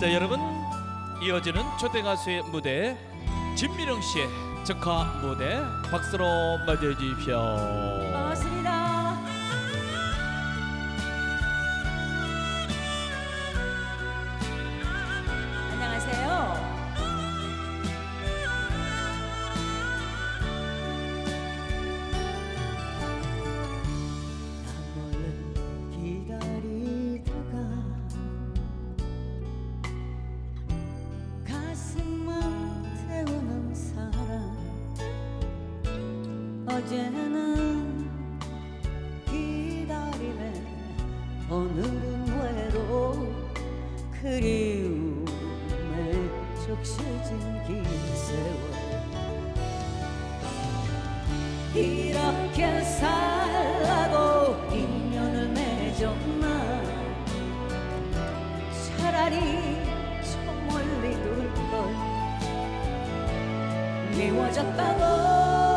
자 여러분 이어지는 초대 가수의 무대 진미령 씨의 적화 무대 박수로 맞이해 주십시오. 어제는 기다림에 오늘은 외로 그리움에 적셔진 긴 세월 이렇게 살라고 인연을 맺었나? 차라리 저 멀리 둘걸. 미워졌다고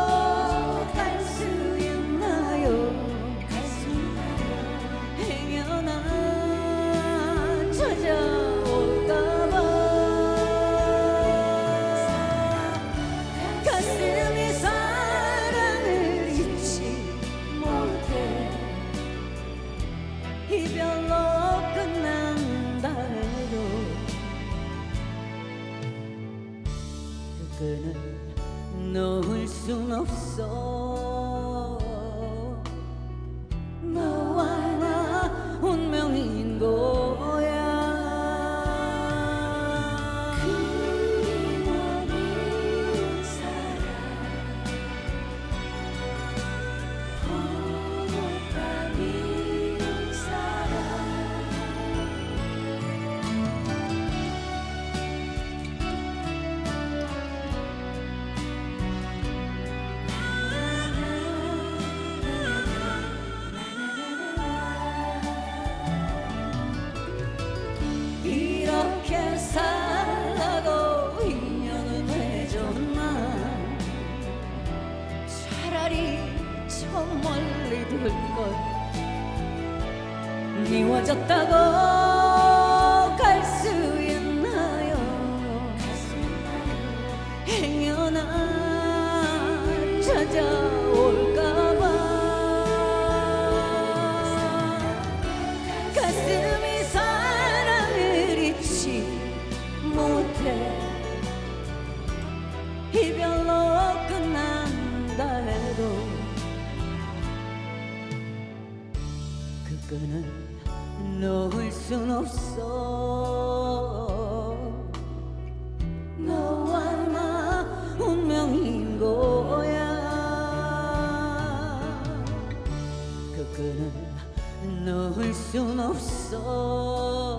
놓을 순 없어 미워졌다고 갈 수 있나요? 행여나 찾아올까봐 가슴이 사랑을 잊지 못해 이별로 끝난다 해도 그 끈을 놓을 순 없어. 너와 나 운명인 거야. 그 끈을 놓을 순 없어